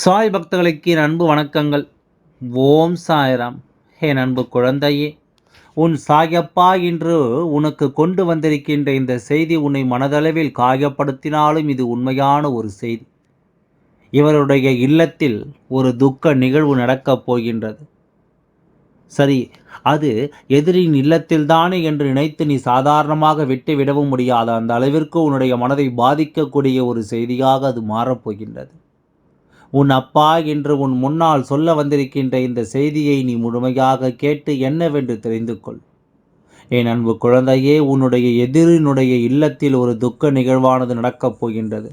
சாய் பக்தர்களுக்கு என் அன்பு வணக்கங்கள். ஓம் சாய்ராம். என் அன்பு குழந்தையே உன் சாயப்பா இன்று உனக்கு கொண்டு வந்திருக்கின்ற இந்த செய்தி உன்னை மனதளவில் காயப்படுத்தினாலும் இது உண்மையான ஒரு செய்தி. இவருடைய இல்லத்தில் ஒரு துக்க நிகழ்வு நடக்கப் போகின்றது. சரி அது எதிரின் இல்லத்தில்தானே என்று நினைத்து நீ சாதாரணமாக விட்டு விடவும் முடியாத அந்த அளவிற்கு உன்னுடைய மனதை பாதிக்கக்கூடிய ஒரு செய்தியாக அது மாறப்போகின்றது உன் அப்பா என்று உன் முன்னால் சொல்ல வந்திருக்கின்ற இந்த செய்தியை நீ முழுமையாக கேட்டு என்னவென்று தெரிந்து கொள். என் அன்பு குழந்தையே உன்னுடைய எதிரினுடைய இல்லத்தில் ஒரு துக்க நிகழ்வானது நடக்கப் போகின்றது.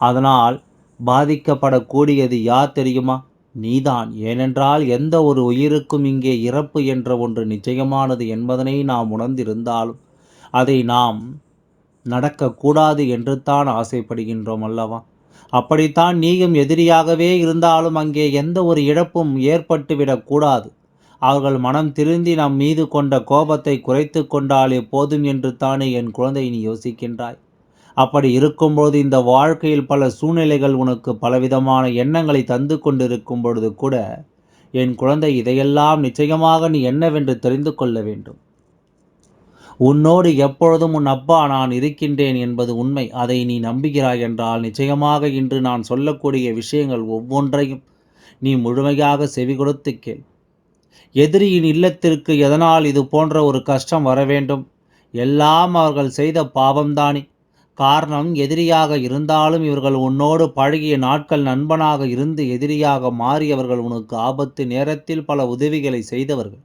அதனால் பாதிக்கப்படக்கூடியது யார் தெரியுமா? நீதான். ஏனென்றால் எந்த ஒரு உயிருக்கும் இங்கே இறப்பு என்ற ஒன்று நிச்சயமானது என்பதனை நாம் உணர்ந்திருந்தாலும் அதை நாம் நடக்கக்கூடாது என்று தான் ஆசைப்படுகின்றோம் அல்லவா? அப்படித்தான் நீயும் எதிரியாகவே இருந்தாலும் அங்கே எந்த ஒரு இழப்பும் ஏற்பட்டுவிடக்கூடாது அவர்கள் மனம் திருந்தி நம் மீது கொண்ட கோபத்தை குறைத்து கொண்டாலே போதும் என்று தானே என் குழந்தை நீ யோசிக்கின்றாய். அப்படி இருக்கும்போது இந்த வாழ்க்கையில் பல சூழ்நிலைகள் உனக்கு பலவிதமான எண்ணங்களை தந்து கொண்டிருக்கும் பொழுது கூட என் குழந்தை இதையெல்லாம் நிச்சயமாக நீ என்னவென்று தெரிந்து கொள்ள வேண்டும். உன்னோடு எப்பொழுதும் உன் அப்பா நான் இருக்கின்றேன் என்பது உண்மை. அதை நீ நம்புகிறாய் என்றால் நிச்சயமாக இன்று நான் சொல்லக்கூடிய விஷயங்கள் ஒவ்வொன்றையும் நீ முழுமையாக செவி கொடுத்து கேள். எதிரியின் இல்லத்திற்கு எதனால் இது போன்ற ஒரு கஷ்டம் வர வேண்டும்? எல்லாம் அவர்கள் செய்த பாவம்தானே. காரணம் எதிரியாக இருந்தாலும் இவர்கள் உன்னோடு பழகிய நாட்கள் நண்பனாக இருந்து எதிரியாக மாறியவர்கள் உனக்கு ஆபத்து நேரத்தில் பல உதவிகளை செய்தவர்கள்.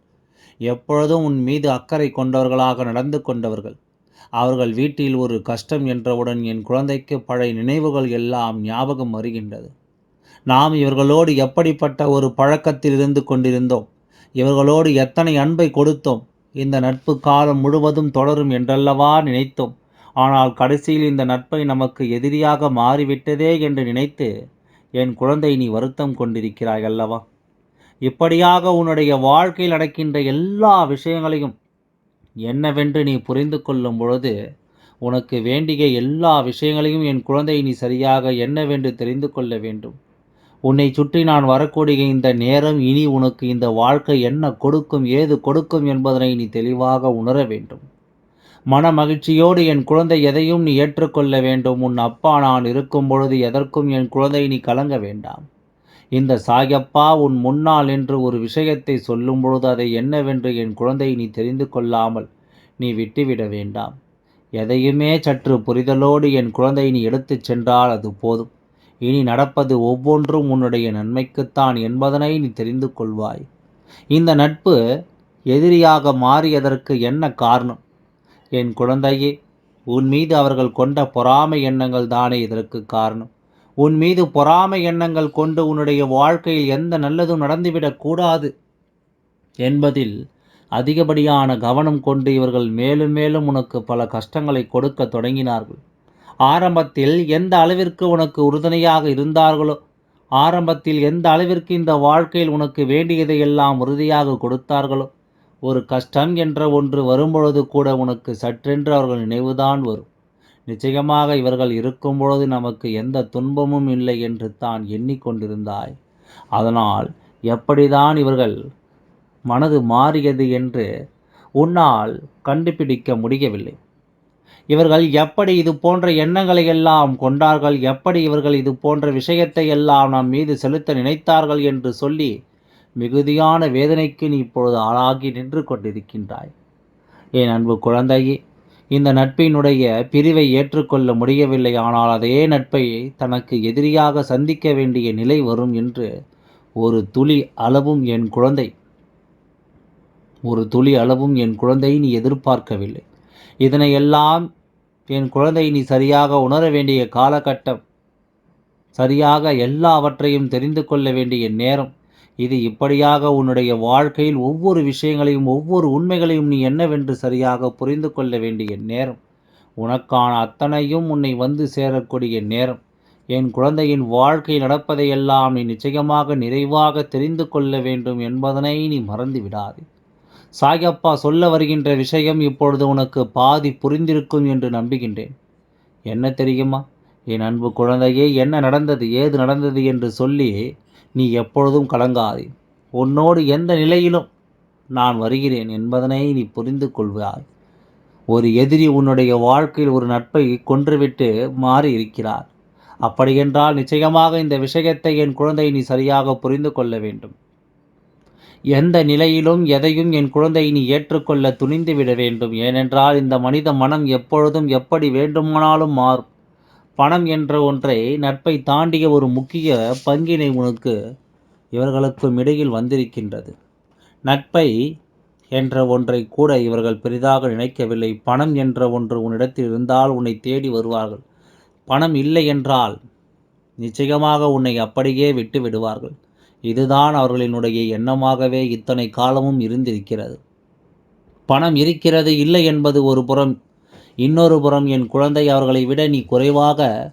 எப்பொழுதும் உன் மீது அக்கறை கொண்டவர்களாக நடந்து கொண்டவர்கள். அவர்கள் வீட்டில் ஒரு கஷ்டம் என்றவுடன் என் குழந்தைக்கு பழைய நினைவுகள் எல்லாம் ஞாபகம் வருகின்றது. நாம் இவர்களோடு எப்படிப்பட்ட ஒரு பழக்கத்தில் இருந்து கொண்டிருந்தோம்? இவர்களோடு எத்தனை அன்பை கொடுத்தோம்? இந்த நட்பு காலம் முழுவதும் தொடரும் என்றல்லவா நினைத்தோம்? ஆனால் கடைசியில் இந்த நட்பை நமக்கு எதிரியாக மாறிவிட்டதே என்று நினைத்து என் குழந்தை நீ வருத்தம் கொண்டிருக்கிறாய் அல்லவா? இப்படியாக உன்னுடைய வாழ்க்கையில் நடக்கின்ற எல்லா விஷயங்களையும் என்னவென்று நீ புரிந்து கொள்ளும் பொழுது உனக்கு வேண்டிய எல்லா விஷயங்களையும் என் குழந்தை நீ சரியாக என்னவென்று தெரிந்து கொள்ள வேண்டும். உன்னை சுற்றி நான் வரக்கூடிய இந்த நேரம் இனி உனக்கு இந்த வாழ்க்கை என்ன கொடுக்கும் ஏது கொடுக்கும் என்பதனை நீ தெளிவாக உணர வேண்டும். மன மகிழ்ச்சியோடு என் குழந்தை எதையும் நீ ஏற்றுக்கொள்ள வேண்டும். உன் அப்பா நான் இருக்கும் பொழுது எதற்கும் என் குழந்தை நீ கலங்க வேண்டாம். இந்த சாயப்பா உன் முன்னால் என்று ஒரு விஷயத்தை சொல்லும் பொழுது அதை என்னவென்று என் குழந்தை நீ தெரிந்து கொள்ளாமல் நீ விட்டுவிட வேண்டாம். எதையுமே சற்று புரிதலோடு என் குழந்தை நீ எடுத்துச் சென்றால் அது போதும். இனி நடப்பது ஒவ்வொன்றும் உன்னுடைய நன்மைக்குத்தான் என்பதனை நீ தெரிந்து கொள்வாய். இந்த நட்பு எதிரியாக மாறியதற்கு என்ன காரணம்? என் குழந்தையே உன் மீது அவர்கள் கொண்ட பொறாமை எண்ணங்கள் தானே இதற்கு காரணம்? உன் மீது பொறாமை எண்ணங்கள் கொண்டு உன்னுடைய வாழ்க்கையில் எந்த நல்லதும் நடந்துவிடக்கூடாது என்பதில் அதிகப்படியான கவனம் கொண்டு இவர்கள் மேலும் மேலும் உனக்கு பல கஷ்டங்களை கொடுக்க தொடங்கினார்கள். ஆரம்பத்தில் எந்த அளவிற்கு உனக்கு உறுதுணையாக இருந்தார்களோ ஆரம்பத்தில் எந்த அளவிற்கு இந்த வாழ்க்கையில் உனக்கு வேண்டியதை எல்லாம் உறுதியாக கொடுத்தார்களோ ஒரு கஷ்டம் என்ற ஒன்று வரும்பொழுது கூட உனக்கு சற்றென்று அவர்கள் நினைவுதான் வரும். நிச்சயமாக இவர்கள் இருக்கும் பொழுது நமக்கு எந்த துன்பமும் இல்லை என்று தான் எண்ணிக்கொண்டிருந்தாய். அதனால் எப்படிதான் இவர்கள் மனது மாறியது என்று உன்னால் கண்டுபிடிக்க முடியவில்லை. இவர்கள் எப்படி இது போன்ற எண்ணங்களை எல்லாம் கொண்டார்கள் எப்படி இவர்கள் இது போன்ற விஷயத்தை எல்லாம் நம் மீது செலுத்த நினைத்தார்கள் என்று சொல்லி மிகுதியான வேதனைக்கு நீ இப்பொழுது ஆளாகி நின்று கொண்டிருக்கின்றாய். என் அன்பு குழந்தையே இந்த நட்பினுடைய பிரிவை ஏற்றுக்கொள்ள முடியவில்லை ஆனால் அதே நட்பை தனக்கு எதிரியாக சந்திக்க வேண்டிய நிலை வரும் என்று ஒரு துளி அளவும் என் குழந்தை. ஒரு துளி அளவும் என் குழந்தை நீ எதிர்பார்க்கவில்லை. இதனையெல்லாம் என் குழந்தை நீ சரியாக உணர வேண்டிய காலகட்டம் சரியாக எல்லாவற்றையும் தெரிந்து கொள்ள வேண்டிய நேரம். இது இப்படியாக உன்னுடைய வாழ்க்கையில் ஒவ்வொரு விஷயங்களையும் ஒவ்வொரு உண்மைகளையும் நீ என்னவென்று சரியாக புரிந்து கொள்ள வேண்டிய நேரம். உனக்கான அத்தனையும் உன்னை வந்து சேரக்கூடிய நேரம். என் குழந்தையின் வாழ்க்கை நடப்பதையெல்லாம் நீ நிச்சயமாக நிறைவாக தெரிந்து கொள்ள வேண்டும் என்பதனை நீ மறந்து விடாதே சாயப்பா சொல்ல வருகின்ற விஷயம் இப்பொழுது உனக்கு பாதி புரிந்திருக்கும் என்று நம்புகின்றேன். என்ன தெரியுமா? என் அன்பு குழந்தையே என்ன நடந்தது ஏது நடந்தது என்று சொல்லி நீ எப்பொழுதும் கலங்காதே. உன்னோடு எந்த நிலையிலும் நான் வருகிறேன் என்பதனை நீ புரிந்து கொள்வாய். ஒரு எதிரி உன்னுடைய வாழ்க்கையில் ஒரு நட்பை கொன்றுவிட்டு மாறி இருக்கிறார் அப்படியென்றால் நிச்சயமாக இந்த விஷயத்தை என் குழந்தை நீ சரியாக புரிந்து கொள்ள வேண்டும். எந்த நிலையிலும் எதையும் என் குழந்தை நீ ஏற்றுக்கொள்ள துணிந்து விட வேண்டும். ஏனென்றால் இந்த மனித மனம் எப்பொழுதும் எப்படி வேண்டுமானாலும் மாறும். பணம் என்ற ஒன்றை நட்பை தாண்டிய ஒரு முக்கிய பங்கினை உனக்கு இவர்களுக்கும் இடையில் வந்திருக்கின்றது. நட்பை என்ற ஒன்றை கூட இவர்கள் பெரிதாக நினைக்கவில்லை. பணம் என்ற ஒன்று உன்னிடத்தில் இருந்தால் உன்னை தேடி வருவார்கள். பணம் இல்லை என்றால் நிச்சயமாக உன்னை அப்படியே விட்டு விடுவார்கள். இதுதான் அவர்களினுடைய எண்ணமாகவே இத்தனை காலமும் இருந்திருக்கிறது. பணம் இருக்கிறது இல்லை என்பது ஒரு புறம் இன்னொரு புறம் என் குழந்தை அவர்களை விட நீ குறைவாக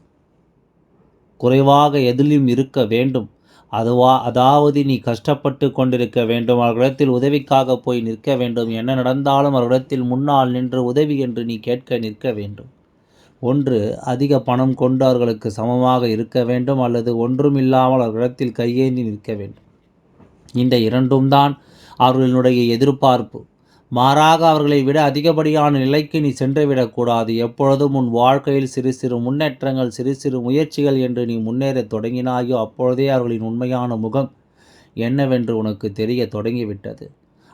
குறைவாக எதிலும் இருக்க வேண்டும். அதுவா அதாவது நீ கஷ்டப்பட்டு கொண்டிருக்க வேண்டும். அவர்களிடத்தில் உதவிக்காக போய் நிற்க வேண்டும். என்ன நடந்தாலும் அவர்களிடத்தில் முன்னால் நின்று உதவி என்று நீ கேட்க நிற்க வேண்டும். ஒன்று அதிக பணம் கொண்டு அவர்களுக்கு சமமாக இருக்க வேண்டும் அல்லது ஒன்றும் இல்லாமல் அவர்களிடத்தில் கையேந்தி நிற்க வேண்டும். இந்த இரண்டும் தான் அவர்களினுடைய எதிர்பார்ப்பு. மாறாக அவர்களை விட அதிகப்படியான நிலைக்கு நீ சென்றுவிடக்கூடாது எப்பொழுதும் உன் வாழ்க்கையில் சிறு சிறு முன்னேற்றங்கள் சிறு சிறு முயற்சிகள் என்று நீ முன்னேறத் தொடங்கினாயோ அப்பொழுதே அவர்களின் உண்மையான முகம் என்னவென்று உனக்கு தெரிய தொடங்கிவிட்டது.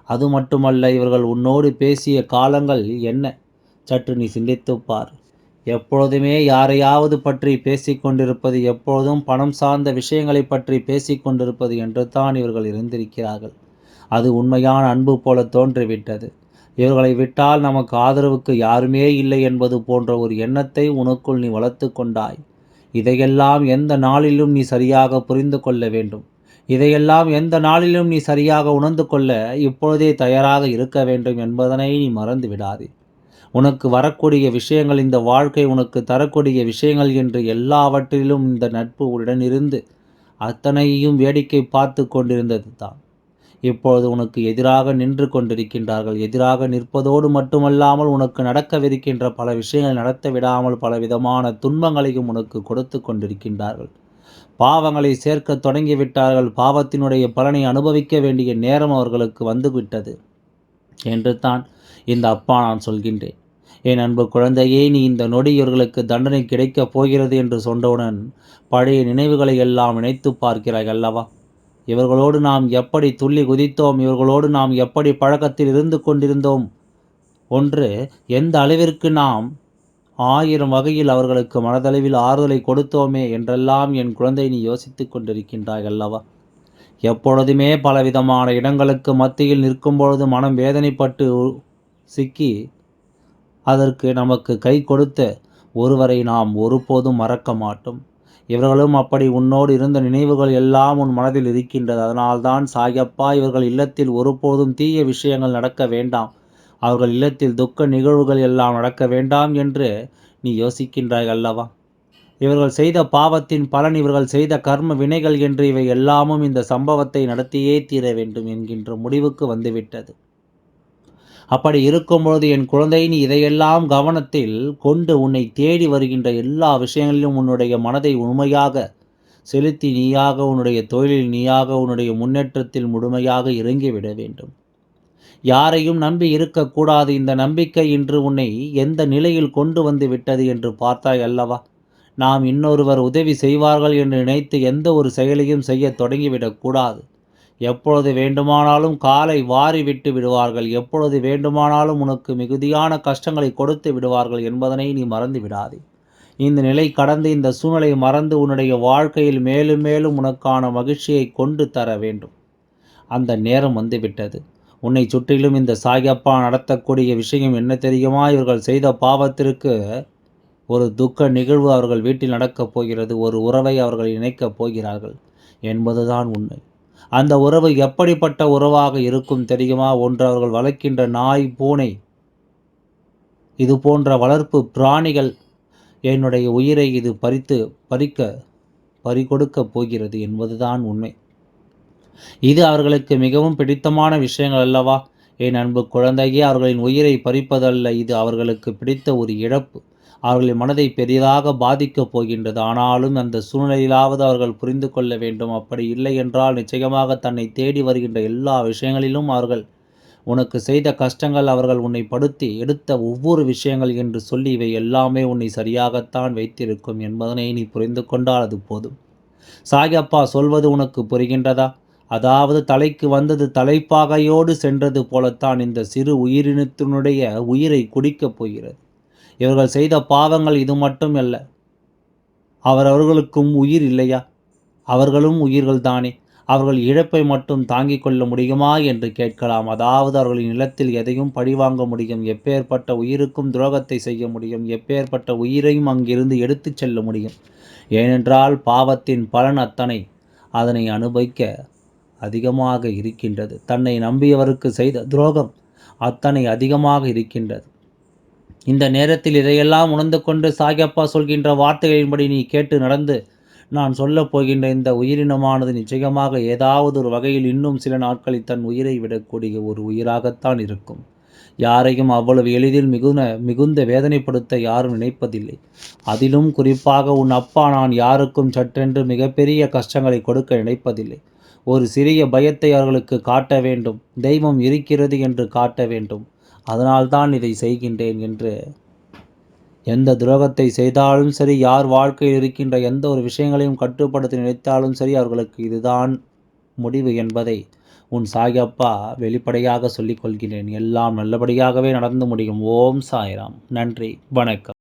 அது மட்டுமல்ல இவர்கள் உன்னோடு பேசிய காலங்கள் என்ன? சற்று நீ சிந்தித்துப்பார் எப்பொழுதுமே யாரையாவது பற்றி பேசிக்கொண்டிருப்பது எப்பொழுதும் பணம் சார்ந்த விஷயங்களை பற்றி பேசிக்கொண்டிருப்பது என்று தான் இவர்கள் இருந்திருக்கிறார்கள். அது உண்மையான அன்பு போல தோன்றிவிட்டது. இவர்களை விட்டால் நமக்கு ஆதரவுக்கு யாருமே இல்லை என்பது போன்ற ஒரு எண்ணத்தை உனக்குள் நீ வளர்த்து கொண்டாய். இதையெல்லாம் எந்த நாளிலும் நீ சரியாக புரிந்து கொள்ள வேண்டும். இதையெல்லாம் எந்த நாளிலும் நீ சரியாக உணர்ந்து கொள்ள இப்பொழுதே தயாராக இருக்க வேண்டும் என்பதனை நீ மறந்து விடாதே. உனக்கு வரக்கூடிய விஷயங்கள் இந்த வாழ்க்கை உனக்கு தரக்கூடிய விஷயங்கள் என்று எல்லாவற்றிலும் இந்த நட்பு உடனிருந்து அத்தனையும் வேடிக்கை பார்த்து கொண்டிருந்தது தான் இப்பொழுது உனக்கு எதிராக நின்று கொண்டிருக்கின்றார்கள். எதிராக நிற்பதோடு மட்டுமல்லாமல் உனக்கு நடக்கவிருக்கின்ற பல விஷயங்கள் நடத்த விடாமல் பல விதமான துன்பங்களையும் உனக்கு கொடுத்து கொண்டிருக்கின்றார்கள். பாவங்களை சேர்க்க தொடங்கிவிட்டார்கள். பாவத்தினுடைய பலனை அனுபவிக்க வேண்டிய நேரம் அவர்களுக்கு வந்துவிட்டது என்று தான் இந்த அப்பா நான் சொல்கின்றேன். என் அன்பு குழந்தையே நீ இந்த நொடி இவர்களுக்கு தண்டனை கிடைக்கப் போகிறது என்று சொன்னவுடன் பழைய நினைவுகளை எல்லாம் நினைத்து பார்க்கிறாய் அல்லவா? இவர்களோடு நாம் எப்படி துள்ளி குதித்தோம்? இவர்களோடு நாம் எப்படி பழக்கத்தில் இருந்து கொண்டிருந்தோம்? ஒன்று எந்த அளவிற்கு நாம் ஆயிரம் வகையில் அவர்களுக்கு மனதளவில் ஆறுதலை கொடுத்தோமே என்றெல்லாம் என் குழந்தை நீ யோசித்து கொண்டிருக்கின்றாய் அல்லவா? எப்பொழுதுமே பலவிதமான இடங்களுக்கு மத்தியில் நிற்கும் பொழுது மனம் வேதனைப்பட்டு சிக்கி அதற்கு நமக்கு கை கொடுத்த ஒருவரை நாம் ஒருபோதும் மறக்க மாட்டோம். இவர்களும் அப்படி உன்னோடு இருந்த நினைவுகள் எல்லாம் உன் மனதில் இருக்கின்றது. அதனால்தான் சாயப்பா இவர்கள் இல்லத்தில் ஒருபோதும் தீய விஷயங்கள் நடக்க வேண்டாம். அவர்கள் இல்லத்தில் துக்க நிகழ்வுகள் எல்லாம் நடக்க வேண்டாம் என்று நீ யோசிக்கின்றாய் அல்லவா? இவர்கள் செய்த பாவத்தின் பலன் இவர்கள் செய்த கர்ம வினைகள் என்று இவை எல்லாமும் இந்த சம்பவத்தை நடத்தியே தீர வேண்டும் என்கின்ற முடிவுக்கு வந்துவிட்டது. அப்படி இருக்கும்பொழுது என் குழந்தை நீ இதையெல்லாம் கவனத்தில் கொண்டு உன்னை தேடி வருகின்ற எல்லா விஷயங்களிலும் உன்னுடைய மனதை உண்மையாக செலுத்தி நீயாக உன்னுடைய தொழிலில் நீயாக உன்னுடைய முன்னேற்றத்தில் முழுமையாக இறங்கிவிட வேண்டும். யாரையும் நம்பி இருக்கக்கூடாது. இந்த நம்பிக்கை இன்று உன்னை எந்த நிலையில் கொண்டு வந்து விட்டது என்று பார்த்தாய் அல்லவா? நாம் இன்னொருவர் உதவி செய்வார்கள் என்று நினைத்து எந்த ஒரு செயலையும் செய்ய தொடங்கிவிடக்கூடாது எப்பொழுது வேண்டுமானாலும் காலை வாரி விட்டு விடுவார்கள். எப்பொழுது வேண்டுமானாலும் உனக்கு மிகுதியான கஷ்டங்களை கொடுத்து விடுவார்கள் என்பதனை நீ மறந்து விடாதே. இந்த நிலை கடந்து இந்த சூழ்நிலை மறந்து உன்னுடைய வாழ்க்கையில் மேலும் மேலும் உனக்கான மகிழ்ச்சியை கொண்டு தர வேண்டும். அந்த நேரம் வந்துவிட்டது. உன்னை சுற்றிலும் இந்த சாயப்பா நடத்தக்கூடிய விஷயம் என்ன தெரியுமா? இவர்கள் செய்த பாவத்திற்கு ஒரு துக்க நிகழ்வு அவர்கள் வீட்டில் நடக்கப் போகிறது. ஒரு உறவை அவர்கள் இணைக்கப் போகிறார்கள் என்பதுதான் உண்மை. அந்த உறவு எப்படிப்பட்ட உறவாக இருக்கும் தெரியுமா? ஒன்று அவர்கள் வளர்க்கின்ற நாய் பூனை. இது போன்ற வளர்ப்பு பிராணிகள் என்னுடைய உயிரை இது பறித்து பறிக்க பறிகொடுக்கப் போகிறது என்பதுதான் உண்மை. இது அவர்களுக்கு மிகவும் பிடித்தமான விஷயங்கள் அல்லவா? என் அன்பு குழந்தையே அவர்களின் உயிரை பறிப்பதல்ல இது அவர்களுக்கு பிடித்த ஒரு இழப்பு. அவர்களின் மனதை பெரிதாக பாதிக்கப் போகின்றது. ஆனாலும் அந்த சூழ்நிலையிலாவது அவர்கள் புரிந்து கொள்ள வேண்டும். அப்படி இல்லை என்றால் நிச்சயமாக தன்னை தேடி வருகின்ற எல்லா விஷயங்களிலும் அவர்கள் உனக்கு செய்த கஷ்டங்கள் அவர்கள் உன்னை படுத்தி எடுத்த ஒவ்வொரு விஷயங்கள் என்று சொல்லி இவை எல்லாமே உன்னை சரியாகத்தான் வைத்திருக்கும் என்பதனை நீ புரிந்து கொண்டால் அது போதும். சாயப்பா சொல்வது உனக்கு புரிகின்றதா? அதாவது தலைக்கு வந்தது தலைப்பாகையோடு சென்றது போலத்தான் இந்த சிறு உயிரினத்தினுடைய உயிரை குடிக்கப் போகிறது. இவர்கள் செய்த பாவங்கள் இது மட்டும் அல்ல அவரவர்களுக்கும் உயிர் இல்லையா? அவர்களும் உயிர்கள் தானே. அவர்கள் இழப்பை மட்டும் தாங்கிக் கொள்ள முடியுமா என்று கேட்கலாம். அதாவது அவர்களின் நிலத்தில் எதையும் பழிவாங்க முடியும். எப்பேற்பட்ட உயிருக்கும் துரோகத்தை செய்ய முடியும். எப்பேற்பட்ட உயிரையும் அங்கிருந்து எடுத்துச் செல்ல முடியும். ஏனென்றால் பாவத்தின் பலன் அத்தனை அதனை அனுபவிக்க அதிகமாக இருக்கின்றது. தன்னை நம்பியவருக்கு செய்த துரோகம் அத்தனை அதிகமாக இருக்கின்றது. இந்த நேரத்தில் இதையெல்லாம் உணர்ந்து கொண்டு சாயப்பா சொல்கின்ற வார்த்தைகளின்படி நீ கேட்டு நடந்து நான் சொல்லப் போகின்ற இந்த உயிரினமானது நிச்சயமாக ஏதாவது ஒரு வகையில் இன்னும் சில நாட்களில் தன் உயிரை விடக்கூடிய ஒரு உயிராகத்தான் இருக்கும். யாரையும் அவ்வளவு எளிதில் மிகுந்த மிகுந்த வேதனைப்படுத்த யாரும் நினைப்பதில்லை. அதிலும் குறிப்பாக உன் அப்பா நான் யாருக்கும் சற்றென்று மிகப்பெரிய கஷ்டங்களை கொடுக்க நினைப்பதில்லை. ஒரு சிறிய பயத்தை அவர்களுக்கு காட்ட வேண்டும் தெய்வம் இருக்கிறது என்று காட்ட வேண்டும். அதனால்தான் இதை செய்கின்றேன் என்று. எந்த துரோகத்தை செய்தாலும் சரி யார் வாழ்க்கையில் இருக்கின்ற எந்த ஒரு விஷயங்களையும் கட்டுப்படுத்த நினைத்தாலும் சரி அவர்களுக்கு இதுதான் முடிவு என்பதை உன் சாயப்பா வெளிப்படையாக சொல்லிக் கொள்கிறேன். எல்லாம் நல்லபடியாகவே நடந்து முடியும். ஓம் சாய்ராம். நன்றி. வணக்கம்.